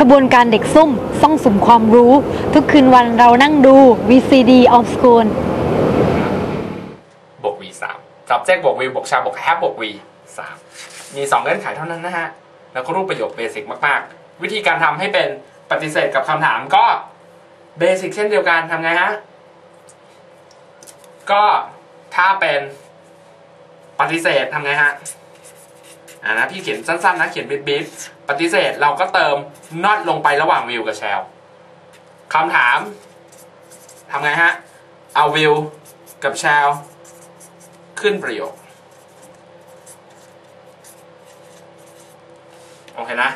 ขบวนการเด็กซุ่มซ่องสุมความรู้ ทุกคืนวันเรานั่งดู VCD of School บวก v 3 subject บวก v บวกชาบวก have บวก v 3มี 2 เงื่อนไขเท่านั้นนะฮะ แล้วก็รูปประโยคเบสิกมาก ๆ วิธีการทำให้เป็นปฏิเสธกับคำถามก็เบสิกเช่นเดียวกันทำไงฮะ ก็ถ้าเป็นปฏิเสธทำไงฮะอ่านะพี่เขียนสั้น ๆ นะ เขียนบิดบิด ปฏิเสธเราก็เติม not ลงไประหว่าง will กับ shall คำถามทำไงฮะ เอา will กับ shall ขึ้นประโยค โอเคนะ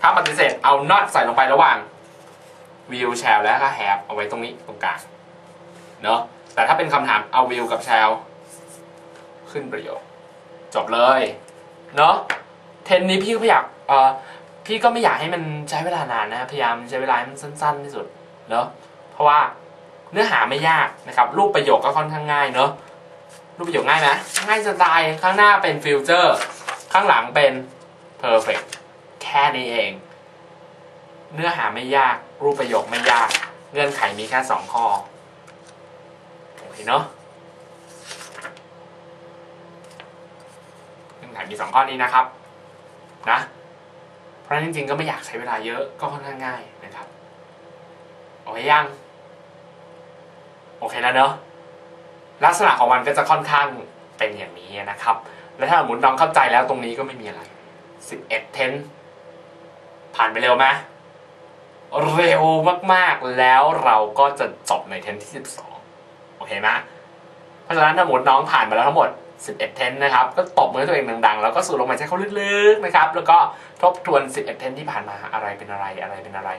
ถ้าปฏิเสธเอา not ใส่ลงไประหว่าง will shall แล้วก็ have เอาไว้ตรงนี้ตรงกลางเนอะแต่ถ้าเป็นคำถามเอา will กับ shall ขึ้นประโยค จบเลย เนอะ เทนนี้พี่ก็ไม่อยากเออพี่ก็ไม่อยากให้มันใช้เวลานานนะพยายามใช้เวลาให้มันสั้น ๆ ที่สุดเนอะเพราะว่าเนื้อหาไม่ยากนะครับ รูปประโยคก็ค่อนข้างง่ายเนอะรูปประโยคง่ายไหมง่ายสไตล์ข้างหน้าเป็นฟิวเจอร์ข้างหลังเป็น perfect แค่นี้เอง เนื้อหาไม่ยาก รูปประโยคไม่ยาก เงื่อนไขมีแค่สองข้อโอเคเนาะเงื่อนไขมีสองข้อนี้นะครับ นะ เพราะฉะนั้นจริงๆก็ไม่อยากใช้เวลาเยอะก็ค่อนข้างง่ายนะครับโอเคยัง โอเคแล้วเนอะลักษณะของมันก็จะค่อนข้างเป็นอย่างนี้นะครับ และถ้าสมมติน้องเข้าใจแล้วตรงนี้ก็ไม่มีอะไร 11 เทนผ่านไปเร็วไหมเร็วมากๆแล้วเราก็จะจบในเทนที่ 12 โอเคไหมเพราะฉะนั้นถ้าสมมติน้องผ่านมาแล้วทั้งหมด 11 เทนนะครับ ก็ตบมือตัวเองดังๆ แล้วก็สูดลมหายใจเข้าลึกๆนะครับ แล้วก็ทบทวน 11 เทนที่ผ่านมาอะไรเป็นอะไรอะไรเป็นอะไร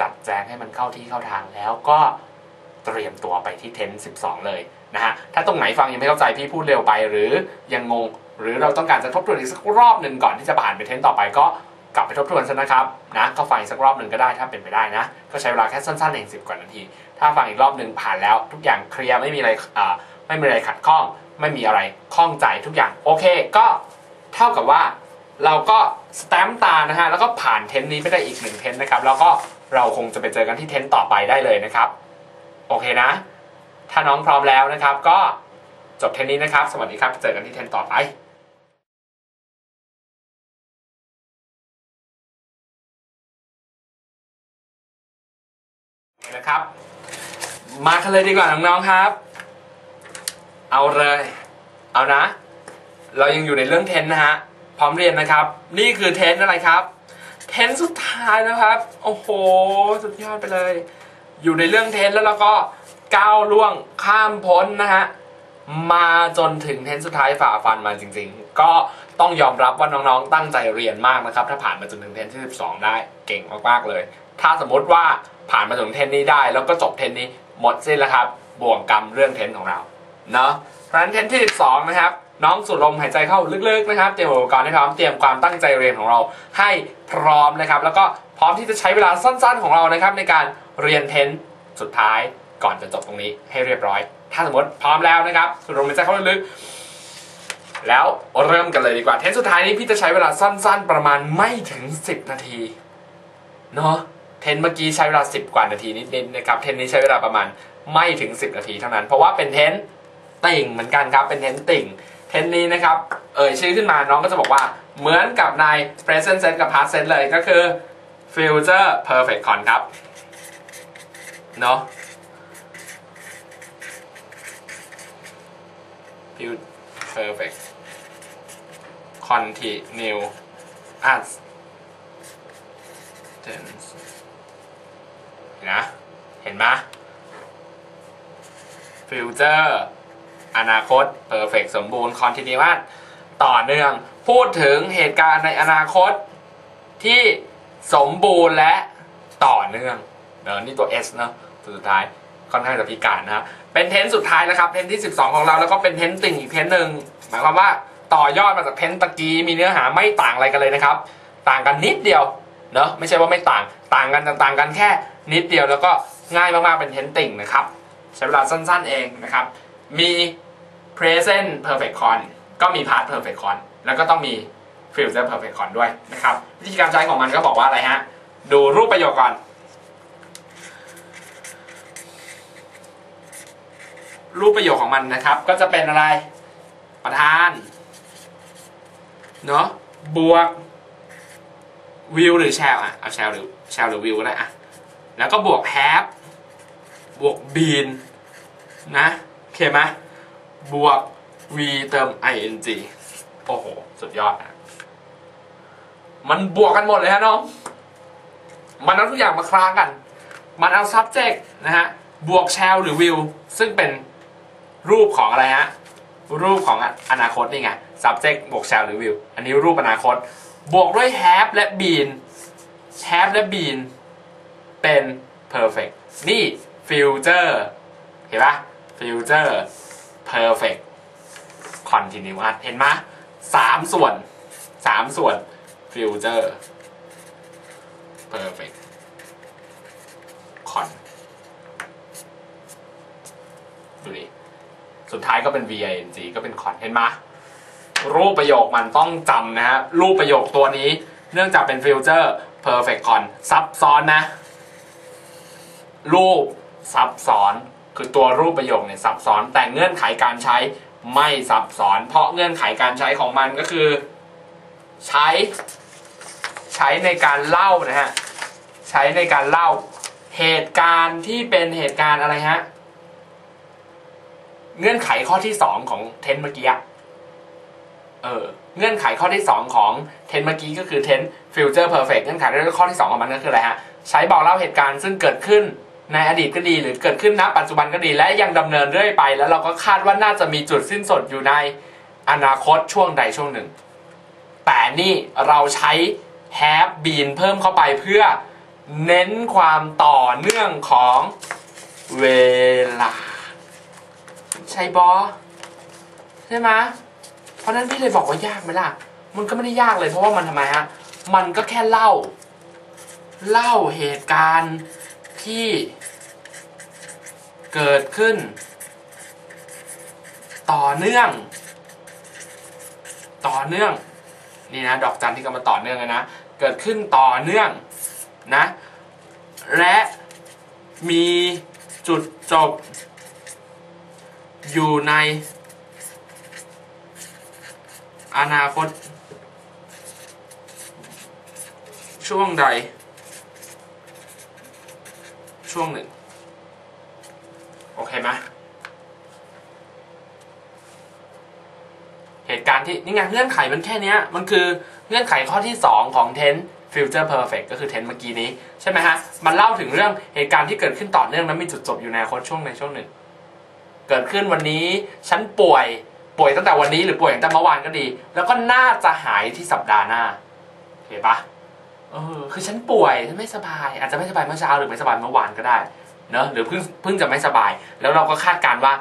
จัดแจงให้มันเข้าที่เข้าทางแล้วก็เตรียมตัวไปที่เทน12 เลยนะฮะ ถ้าตรงไหนฟังยังไม่เข้าใจพี่พูดเร็วไป หรือยังงง หรือเราต้องการจะทบทวนอีกสักรอบหนึ่งก่อนที่จะผ่านไปเทนต่อไปก็กลับไปทบทวนซะนะครับนะก็ฟังอีกสักรอบหนึ่งก็ได้ถ้าเป็นไปได้นะ ก็ใช้เวลาแค่สั้นๆเองสิบกว่านาที ถ้าฟังอีกรอบหนึ่งผ่านแล้ว ทุกอย่างเคลียร์ไม่มีอะไรอ่าไม่มีอะไรขัดข้อง ไม่มีอะไรข้องใจทุกอย่าง โอเคก็เท่ากับว่าเราก็สแตมป์ตานะฮะแล้วก็ผ่านเทนนี้ไปได้อีกหนึ่งเทนนะครับ แล้วก็เราคงจะไปเจอกันที่เทนต่อไปได้เลยนะครับ โอเคนะ ถ้าน้องพร้อมแล้วนะครับ ก็จบเทนนี้นะครับ สวัสดีครับเจอกันที่เทนต่อไปนะครับ มากันเลยดีกว่าน้องๆครับ เอาเลย เอานะ เรายังอยู่ในเรื่องเทนนะฮะ พร้อมเรียนนะครับ นี่คือเทนอะไรครับ เทนสุดท้ายนะครับ โอ้โห สุดยอดไปเลย อยู่ในเรื่องเทนแล้วเราก็ก้าวล่วงข้ามพ้นนะฮะ มาจนถึงเทนสุดท้ายฝ่าฟันมาจริง ๆ ก็ต้องยอมรับว่าน้องๆ ตั้งใจเรียนมากนะครับ ถ้าผ่านมาจนถึงเทนที่ 12 ได้ เก่งมากๆเลย ถ้าสมมติว่าผ่านมาถึงเทนนี้ได้ แล้วก็จบเทนนี้หมดสิ้นแล้วครับ บ่วงกรรมเรื่องเทนของเรา เนาะเพราะฉะนั้นเทนที่ 12 นะครับ น้องสูดลมหายใจเข้าลึกๆนะครับ เตรียมอุปกรณ์ให้พร้อมเตรียมความตั้งใจเรียนของเราให้พร้อมนะครับ แล้วก็พร้อมที่จะใช้เวลาสั้น ๆ ของเรานะครับ ในการเรียนเทนสุดท้ายก่อนจะจบตรงนี้ให้เรียบร้อย ถ้าสมมติพร้อมแล้วนะครับสูดลมหายใจเข้าลึกๆแล้วเริ่มกันเลยดีกว่าเทนสุดท้ายนี้พี่จะใช้เวลาสั้น ๆ ประมาณไม่ถึง 10 นาทีเนาะเทนเมื่อกี้ใช้เวลา 10 กว่านาทีนิดๆนะครับเทนนี้ใช้เวลาประมาณไม่ถึง 10 นาทีเท่านั้น เพราะว่าเป็นเทน ติ่งเหมือนกันครับเป็นเทนติ่งเทนนี้นะครับเอ่ยชื่อขึ้นมาน้องก็จะบอกว่าเหมือนกับใน present tense กับ past tense เลยก็คือ future perfect con ครับเนาะ future perfect continue as tense นะ เห็นไหม future อนาคต perfect สมบูรณ์ continuous ต่อเนื่อง พูดถึงเหตุการณ์ในอนาคตที่สมบูรณ์และต่อเนื่องเนอะนี่ตัว S เนอะตัวสุดท้ายค่อนข้างจะพิการนะเป็นเทนสุดท้ายนะครับ เทนที่ 12 ของเราแล้วก็เป็นเทนติ่งอีกเทนหนึ่งหมายความว่าต่อยอดมาจากเทนตะกี้มีเนื้อหาไม่ต่างอะไรกันเลยนะครับ ต่างกันนิดเดียวเนอะไม่ใช่ว่าไม่ต่างต่างกันต่างกันแค่นิดเดียวแล้วก็ง่ายมากๆเป็นเทนติ่งนะครับ ใช้เวลาสั้นๆเองนะครับ มี present perfect con ก็มี past perfect con แล้วก็ต้องมี future perfect ก่อนด้วยนะครับ วิธีการใช้ของมันก็บอกว่าอะไรฮะ ดูรูปประโยคก่อน รูปประโยคของมันนะครับ ก็จะเป็นอะไรประธานเนาะบวกวิวหรือแชลอะเอาแชลหรือแชลหรือวิวก็ได้อะแล้วก็บวก have บวก been นะโอเคไหม บวก v เติม ing โอ้โห สุดยอดนะมันบวกกันหมดเลยฮะน้อง มันเอาทุกอย่างมาคลากัน มันเอา subject นะฮะ บวก shall หรือ will ซึ่งเป็นรูปของอะไรฮะ รูปของอนาคตนี่ไง subject บวก shall หรือ will อันนี้รูปอนาคต บวกด้วย have และ been have และ been เป็น perfect นี่ future เห็นปะ future perfect continuous เห็นไหมสามส่วนสามส่วน future perfect con ดูดิสุดท้ายก็เป็น ving ก็เป็น con เห็นไหมรูปประโยคมันต้องจำนะฮะรูปประโยคตัวนี้ เนื่องจากเป็น future perfect con ซับซ้อนนะ รูปซับซ้อน คือตัวรูปประโยคเนี่ยซับซ้อน แต่เงื่อนไขการใช้ไม่ซับซ้อน เพราะเงื่อนไขการใช้ของมันก็คือ ใช้ใช้ในการเล่านะฮะใช้ในการเล่าเหตุการณ์ที่เป็นเหตุการณ์อะไรฮะเงื่อนไขข้อที่สองของเทนเมื่อกี้เออเงื่อนไขข้อที่สองของเทนเมื่อกี้ก็คือเทนฟิวเจอร์เพอร์เฟกเงื่อนไขข้อที่สองของมันก็คืออะไรฮะ ใช้บอกเล่าเหตุการณ์ซึ่งเกิดขึ้น ในอดีตก็ดีหรือเกิดขึ้นณปัจจุบันก็ดีและยังดำเนินเรื่อยไป แล้วเราก็คาดว่าน่าจะมีจุดสิ้นสุดอยู่ในอนาคตช่วงใดช่วงหนึ่ง แต่นี่เราใช้ have been เพิ่มเข้าไปเพื่อเน้นความต่อเนื่องของเวลา ใช่บอใช่ไหมเพราะนั้นพี่เลยบอกว่ายากไหมล่ะ มันก็ไม่ได้ยากเลยเพราะว่ามันทำไมฮะ มันก็แค่เล่า เล่าเหตุการณ์ ที่เกิดขึ้น ต่อเนื่อง ต่อเนื่องนี่นะดอกจันที่กำลังต่อเนื่องเลยนะเกิดขึ้นต่อเนื่องนะและมีจุดจบ อยู่ใน อนาคต ช่วงใด ช่วงหนึ่ง โอเคไหมเหตุการณ์ที่นี่ไงเงื่อนไขมันแค่นี้มันคือเงื่อนไขข้อที่ 2 ของ tense future perfect ก็คือ tense เมื่อกี้นี้ ใช่ไหมฮะ มันเล่าถึงเรื่องเหตุการณ์ที่เกิดขึ้นต่อเนื่องและมีจุดจบอยู่ในอนาคตช่วงในช่วงหนึ่ง เกิดขึ้นวันนี้ ฉันป่วยป่วยตั้งแต่วันนี้หรือป่วยตั้งแต่เมื่อวานก็ดี แล้วก็น่าจะหายที่สัปดาห์หน้าเห็นปะ เออคือฉันป่วยฉันไม่สบาย อาจจะไม่สบายเมื่อเช้าหรือไม่สบายเมื่อวานก็ได้เนอะหรือเพิ่งเพิ่งจะไม่สบาย แล้วเราก็คาดการ์ว่า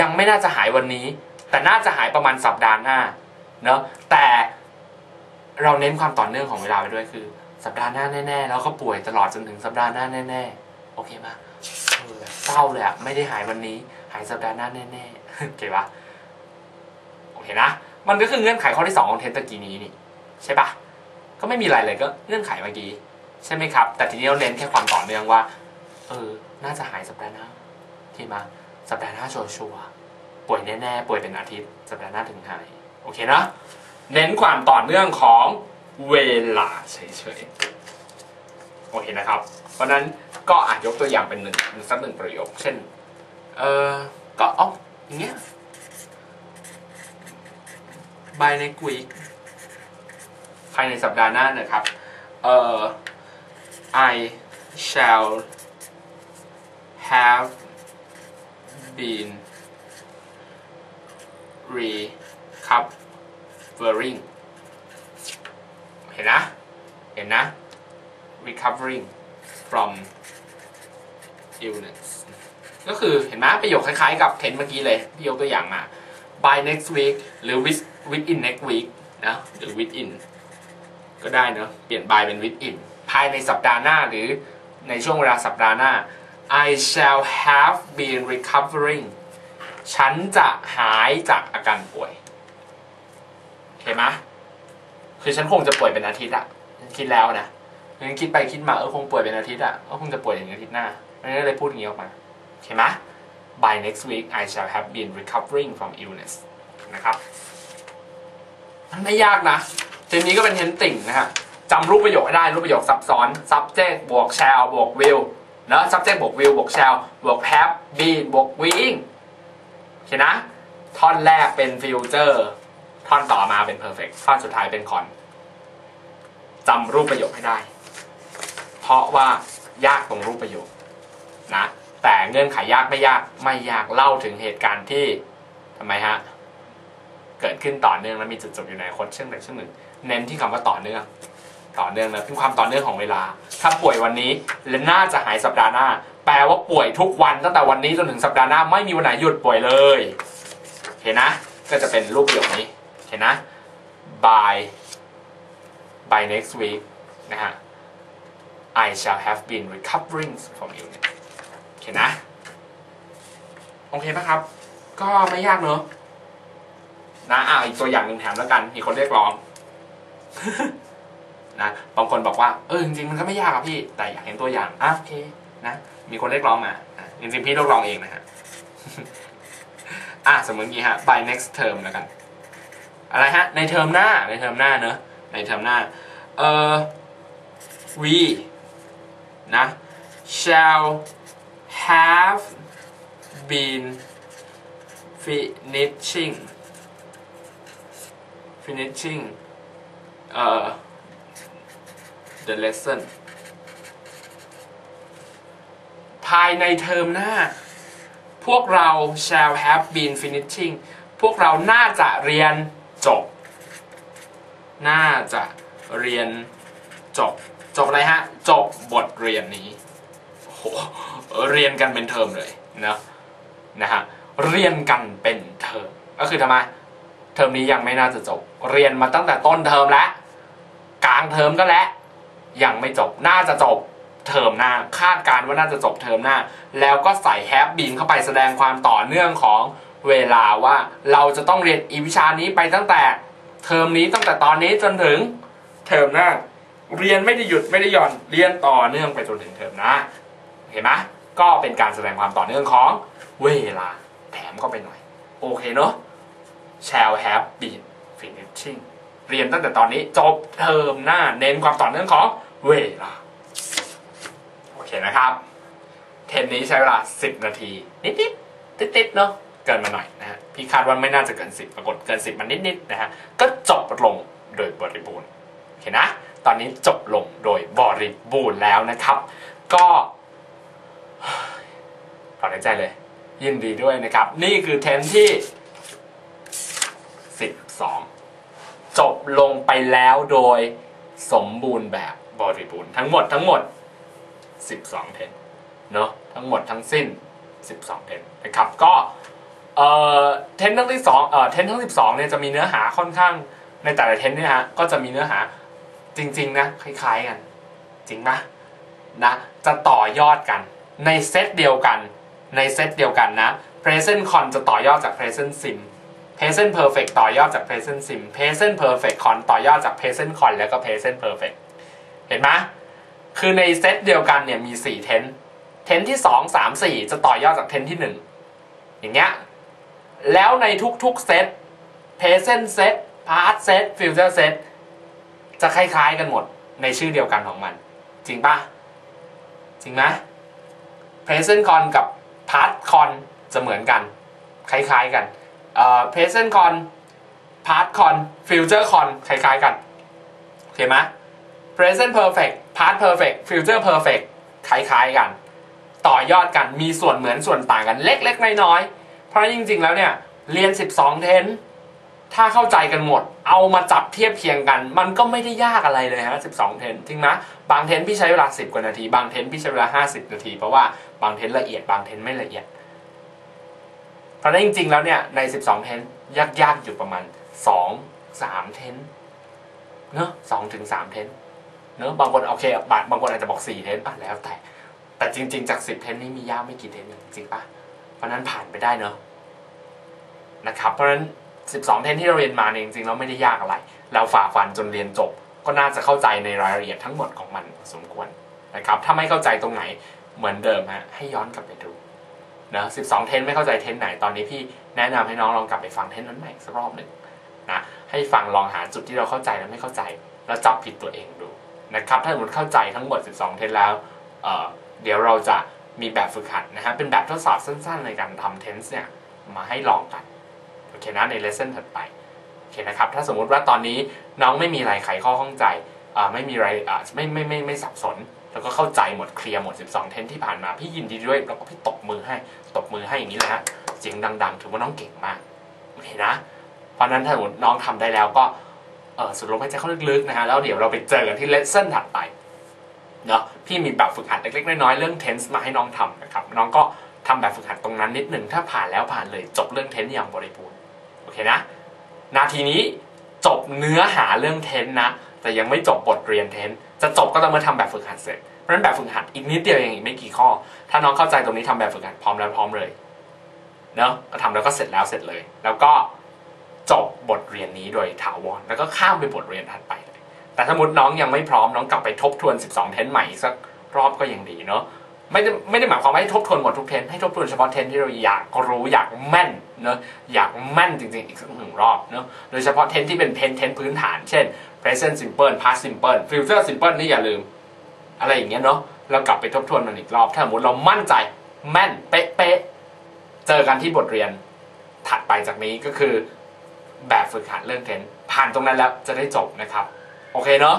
ยังไม่น่าจะหายวันนี้ แต่น่าจะหายประมาณสัปดาห์หน้าเนอะแต่เราเน้นความต่อเนื่องของเวลาไปด้วยคือ สัปดาห์หน้าแน่ๆแล้วก็ป่วยตลอดจนถึงสัปดาห์หน้าแน่ๆโอเคปะเออเศร้าเลยอะไม่ได้หายวันนี้ หายสัปดาห์หน้าแน่ๆโอเคปะโอเคนะมันก็คือเงื่อนไขข้อที่สองของเทสตะกี้นี้นี่ใช่ปะ ก็ไม่มีอะไรเลยก็เงื่อนไขเมื่อกี้ใช่ไหมครับ แต่ทีนี้เราเน้นแค่ความต่อเนื่องว่า เออ น่าจะหายสัปดาห์หน้าโอเคมาสัปดาห์หน้าชัวร์ๆป่วยแน่ๆป่วยเป็นอาทิตย์ สัปดาห์หน้าถึงหาย โอเคนะเน้นความต่อเนื่องของเวลาเฉยๆโอเคนะครับ เพราะนั้นก็อาจยกตัวอย่างเป็นหนึ่งสักหนึ่งประโยค เช่น เออก็อ๋ออย่างเงี้ย by next week ายในสัปดาห์หน้านะครับเอ่อ I shall have been recovering เห็นนะ เห็นนะ recovering from illness ก็คือเห็นไหมประโยคคล้ายๆกับเทนเมื่อกี้เลยที่ยกตัวอย่างมา by next week หรือ with within next week นะหรือ within ก็ได้เนอะเปลี่ยน by เป็น within ภายในสัปดาห์หน้าหรือในช่วงเวลาสัปดาห์หน้า I shall have been recovering ฉันจะหายจากอาการป่วยโอเคไหมคือฉันคงจะป่วยเป็นอาทิตย์อะฉันคิดแล้วนะฉันคิดไปคิดมาเออคงป่วยเป็นอาทิตย์อะก็คงจะป่วยอย่างอาทิตย์หน้าไม่ได้เลยพูดอย่างนี้ออกมาโอเคไหม by next week I shall have been recovering from illness นะครับ มันไม่ยากนะ ทนนี้ก็เป็นเทนติ่งนะฮะจำรูปประโยคให้ได้รูปประโยคซับซ้อน subject บวก shall บวก will นะ subject บวก will บวก shall บวก have been บวก being โอเคนะ ท่อนแรกเป็น future ท่อนต่อมาเป็น perfect ท่อนสุดท้ายเป็น con จำรูปประโยคให้ได้ เพราะว่ายากตรงรูปประโยคนะ แต่เงื่อนไขยากไม่ยากไม่ยากเล่าถึงเหตุการณ์ที่ทำไมฮะ เกิดขึ้นต่อเนื่องและมีจุดจบอยู่ในอนาคตเช่นใดเช่นหนึ่ง เน้นที่คำว่าต่อเนื่อง ต่อเนื่องนะเป็นความต่อเนื่องของเวลา ถ้าป่วยวันนี้และน่าจะหายสัปดาห์หน้า แปลว่าป่วยทุกวันตั้งแต่วันนี้จนถึงสัปดาห์หน้าไม่มีวันไหนหยุดป่วยเลย เห็นนะ ก็จะเป็นรูปประโยคนี้ เห็นนะ by by next week นะฮะ I shall have been recovering from illness โอเคนะ โอเคปะครับ ก็ไม่ยากเนอะนะอ่าอีกตัวอย่างหนึ่งแถมแล้วกัน มีคนเรียกร้อง นะบางคนบอกว่าเออจริงๆมันก็ไม่ยากอะพี่ แต่อยากเห็นตัวอย่างอะโอเคนะมีคนเรียกร้องมาจริงๆพี่เรียกร้องเองนะฮะอะสมมติงี้ฮะ by next term แล้วกัน อะไรฮะ ในเทอมหน้าในเทอมหน้าเนอะในเทอมหน้าเออ we นะ shall have been finishing finishing เอ่อ the lesson ภายในเทอมหน้า พวกเรา shall have been finishing พวกเราน่าจะเรียนจบ น่าจะเรียนจบ จบอะไรฮะ จบบทเรียนนี้โหเรียนกันเป็นเทอมเลยนะนะฮะ เรียนกันเป็นเทอม ก็คือทำไม เทอมนี้ยังไม่น่าจะจบ เรียนมาตั้งแต่ต้นเทอมแล้วกลางเทอมก็แล้วยังไม่จบน่าจะจบเทอมหน้าคาดการณ์ว่าน่าจะจบเทอมหน้า แล้วก็ใส่แฮปบีนเข้าไปแสดงความต่อเนื่องของเวลาว่าเราจะต้องเรียนอีวิชานี้ไปตั้งแต่เทอมนี้ตั้งแต่ตอนนี้จนถึงเทอมหน้า เรียนไม่ได้หยุดไม่ได้หย่อนเรียนต่อเนื่องไปจนถึงเทอมหน้าเห็นไหมก็เป็นการแสดงความต่อเนื่องของเวลาแถมเข้าไปหน่อย โอเคเนอะ shall have been finishing เรียนตั้งแต่ตอนนี้จบเทอมหน้าเน้นความต่อเนื่องของเวลา โอเคนะครับ เทนนี้ใช้เวลา 10 นาที นิดๆติดๆเนอะเกินมาหน่อยนะฮะพี่คาดว่าไม่น่าจะเกิน 10 ปรากฏเกิน 10 มันนิดๆนะฮะก็จบลงโดยบริบูรณ์โอเคนะ ตอนนี้จบลงโดยบริบูรณ์แล้วนะครับ ก็ถอนหายใจเลย ยินดีด้วยนะครับ นี่คือเทนที่ 2 จบลงไปแล้วโดยสมบูรณ์แบบบริบูรณ์ทั้งหมดทั้งหมด 12 เทนเนาะทั้งหมดทั้งสิ้น 12 เทนนะครับก็เอ่อเทนทั้งที่สองเอ่อเทนทั้ง 12เนี่ยจะมีเนื้อหาค่อนข้างในแต่ละเทนเนี่ยฮะก็จะมีเนื้อหาจริง ๆ นะ คล้าย ๆ กัน จริงปะนะจะต่อยอดกันในเซตเดียวกันในเซตเดียวกันนะ present con จะต่อยอดจาก present sim present perfect ต่อยอดจาก present sim present perfect con ต่อยอดจาก present con แล้วก็ present perfect เห็นไหมคือในเซตเดียวกันเนี่ยมี 4 เทนเทนที่ 2 3 4 จะต่อยอดจากเทนที่ 1 อย่างเงี้ย แล้วในทุกๆเซต present set past set future set จะคล้ายๆกันหมดในชื่อเดียวกันของมัน จริงปะจริงไหม present con กับ past con จะเหมือนกัน คล้ายๆกัน เอ่อ present con past con future con คล้ายๆกันโอเคไหม present perfect past perfect future perfect คล้ายๆกัน ต่อยอดกันมีส่วนเหมือนส่วนต่างกันเล็กๆน้อยๆเพราะจริงๆแล้วเนี่ยเรียน 12 เทนถ้าเข้าใจกันหมด เอามาจับเทียบเคียงกัน มันก็ไม่ได้ยากอะไรเลยฮะ 12 เทนจริงไหมบางเทนพี่ใช้เวลา 10 กว่านาที บางเทนพี่ใช้เวลา 50 นาที เพราะว่าบางเทนละเอียด บางเทนไม่ละเอียด เพราะนั้นจริง ๆ แล้วเนี่ยใน 12 เทนยากๆอยู่ประมาณ 2 3 เทนเนอะ2ถึง3เทนเนอะบางคนโอเคบางบางคนอาจจะบอก4เทนป่ะแล้วแต่ แต่จริง ๆ จาก10เทนนี่มียากไม่กี่เทนจริงป่ะเพราะนั้นผ่านไปได้เนอะนะครับ เพราะฉะนั้น12เทนที่เราเรียนมาเนี่ยจริงๆแล้วไม่ได้ยากอะไร เราฝ่าฟันจนเรียนจบ ก็น่าจะเข้าใจในรายละเอียดทั้งหมดของมันสมควรนะครับ ถ้าไม่เข้าใจตรงไหนเหมือนเดิมฮะให้ย้อนกลับไปดู นะ12เทนไม่เข้าใจเทนไหนตอนนี้พี่แนะนำให้น้องลองกลับไปฟังเทนนั้นใหม่อีกสักรอบหนึ่งนะให้ฟังลองหาจุดที่เราเข้าใจและไม่เข้าใจ แล้วจับผิดตัวเองดูนะครับถ้าสมมติเข้าใจทั้งหมด 12 เทนแล้วเเดี๋ยวเราจะมีแบบฝึกหัดนะฮะเป็นแบบทดสอบสั้นๆ ในการทำ tense เนี่ยมาให้ลองกันโอเคนะใน lesson ถัดไปโอเคนะครับถ้าสมมุติว่าตอนนี้น้องไม่มีอะไรไขข้อข้องใจไม่มีอะไรอ่ไม่ไม่ไม่ไม่สับสน แล้วก็เข้าใจหมดเคลียร์หมด 12 เทนที่ผ่านมา พี่ยินดีด้วยแล้วก็พี่ตบมือให้ตบมือให้อย่างนี้เลยฮะเสียงดัง ๆ ถือว่าน้องเก่งมากโอเคนะ เพราะนั้นถ้าน้องทำได้แล้วก็เออสูดลมหายใจเข้าลึกๆนะฮะแล้วเดี๋ยวเราไปเจอกันที่ lesson ถัดไปเนาะพี่มีแบบฝึกหัดเล็กๆน้อยๆเรื่อง tense มาให้น้องทำนะครับน้องก็ทำแบบฝึกหัดตรงนั้นนิดหนึ่งถ้าผ่านแล้วผ่านเลยจบเรื่อง tense อย่างบริบูรณ์โอเคนะ นาทีนี้จบเนื้อหาเรื่อง tense นะแต่ยังไม่จบบทเรียน tense จะจบก็ต้องมาทำแบบฝึกหัดเสร็จเพราะฉะนั้นแบบฝึกหัดอีกนิดเดียวเองอีกไม่กี่ข้อ ถ้าน้องเข้าใจตรงนี้ทำแบบฝึกหัดพร้อมแล้วพร้อมเลยเนาะก็ทำแล้วก็เสร็จแล้วเสร็จเลย แล้วก็จบบทเรียนนี้โดยถาวรแล้วก็ข้ามไปบทเรียนถัดไปเลย แต่ถ้ามุดน้องยังไม่พร้อมน้องกลับไปทบทวน 12 เทนใหม่อีกสักรอบก็ยังดีเนาะไม่ได้ไม่ได้หมายความว่าให้ทบทวนหมดทุกเทนให้ทบทวนเฉพาะเทนที่เราอยากรู้อยากแม่นเนาะอยากแม่นจริงๆอีกสักหนึ่งรอบเนาะโดยเฉพาะเทนที่เป็นเทนเทนพื้นฐาน เช่น present simple past simple future simple นี่อย่าลืม อะไรอย่างเงี้ยเนาะเรากลับไปทบทวนมันอีกรอบ ถ้าสมมติเรามั่นใจแม่นเป๊ะๆเจอกันที่บทเรียนถัดไปจากนี้ก็คือ แบบฝึกหัดเรื่องเทนผ่านตรงนั้นแล้วจะได้จบนะครับ โอเคเนาะ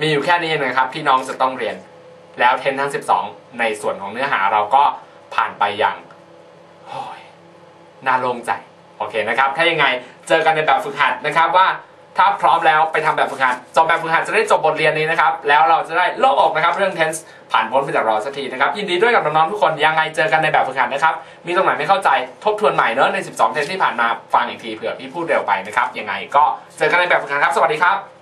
มีอยู่แค่นี้นะครับที่น้องจะต้องเรียนแล้วเทนทั้ง 12 ในส่วนของเนื้อหาเราก็ผ่านไปอย่างโอ้ยน่าโล่งใจ โอเคนะครับ ถ้ายังไงเจอกันในแบบฝึกหัดนะครับว่า ถ้าพร้อมแล้วไปทำแบบฝึกหัดจบแบบฝึกหัดจะได้จบบทเรียนนี้นะครับ แล้วเราจะได้โล่งอกนะครับ เรื่อง tense ผ่านพ้นไปจากเราสักทีนะครับ ยินดีด้วยกับน้องๆทุกคนยังไงเจอกันในแบบฝึกหัดนะครับ มีตรงไหนไม่เข้าใจทบทวนใหม่เนอะใน 12 เทนที่ผ่านมาฟังอีกทีเผื่อพี่พูดเร็วไปนะครับยังไงก็เจอกันในแบบฝึกหัดครับ สวัสดีครับ